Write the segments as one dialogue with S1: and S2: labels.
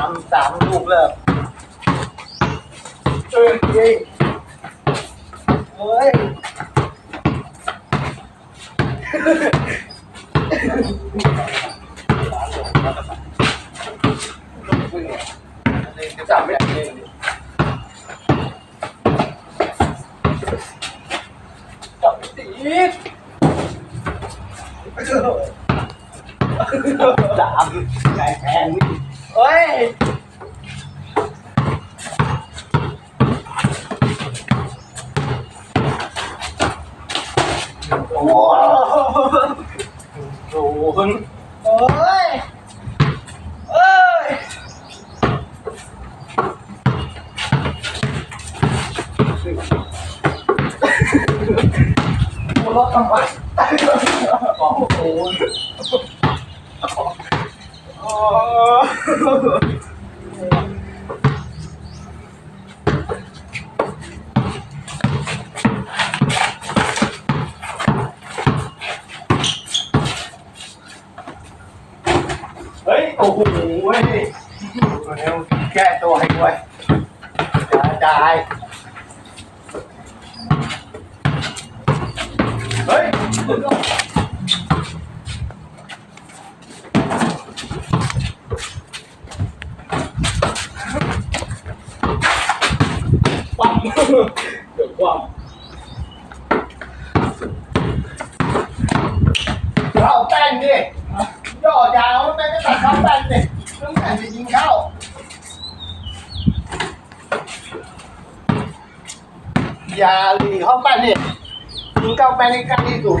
S1: ามสามลูกเลิกเอ้ยเฮ้ยเฮ้ยจับไม่ได้เลยจับไม่ติดสาม แพงเฮ้ยโอ้โหโอ้ยเอ้ยหัวเราะทำไมโอ้โห โอ้เฮ้ย โอ้โหเว้ยเร็วแก้ตัวให้ด้วยจ่ายจ่ายเฮ้ย เกือบวความเข้าแป้งดิย่อยาวแป้งก็ตัดข้าวแป้งดิต้องแต่งจะยิงเข้าอย่าหลีเข้าแป้งดิยิงเข้าแป้งในการที่สุด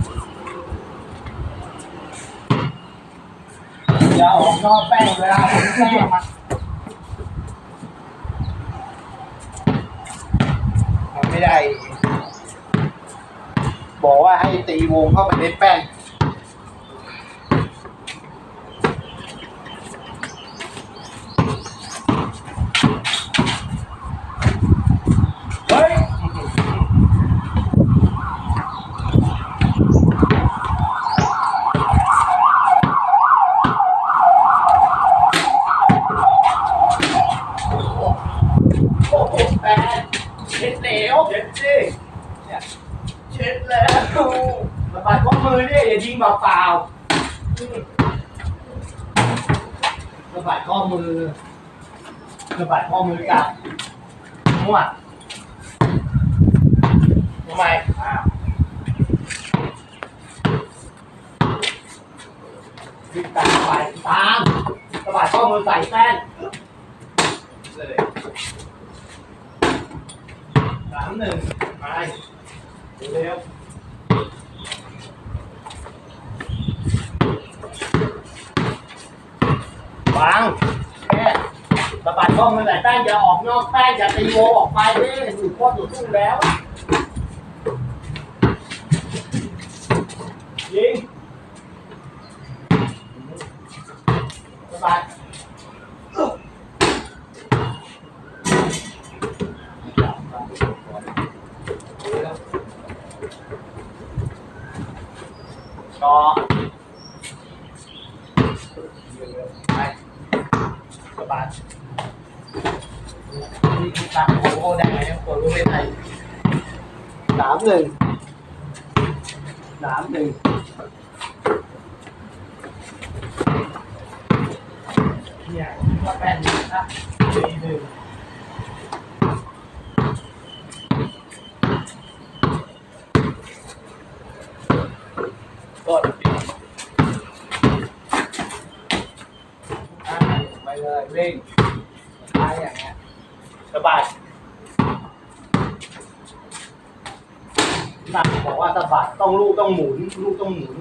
S1: อมือโอ้ยอย่าออกนอกแป้งเวลาผมแป้งมามันไม่ได้ บอกว่าให้ตีวงเข้าไปในแป้ง เฮ้ย โอ้โหแป้ง เช็ดเหลวเช็ดสิเนี่ยเช็ดแล้วระบายข้อมือดิอย่ายิงเปล่าๆมระบายข้อมือระบายข้อมือกับนวทำไมอ้าวตามไปตามระบายข้อมือใส่แป้น หนึ่งไปเร็ววางแค่ระบายข้อมือใส่แป้นอย่าออกนอกแป้นอย่าตีโวออกไปนี่อยู่โคตรอยู่ทุ่งแล้ว ยิงสบายชอไปสบายนี่คือตัด cho. Đây các bạn. Tặng của cô đàn em của bên này. Tám nghìn. Tám nghìn. Yeah, not bad. That's really. เร่งท้ายอย่างเงี้ยสะบัดนักบอกว่าสะบัดต้องลูกต้องหมุนลูกต้องหมุน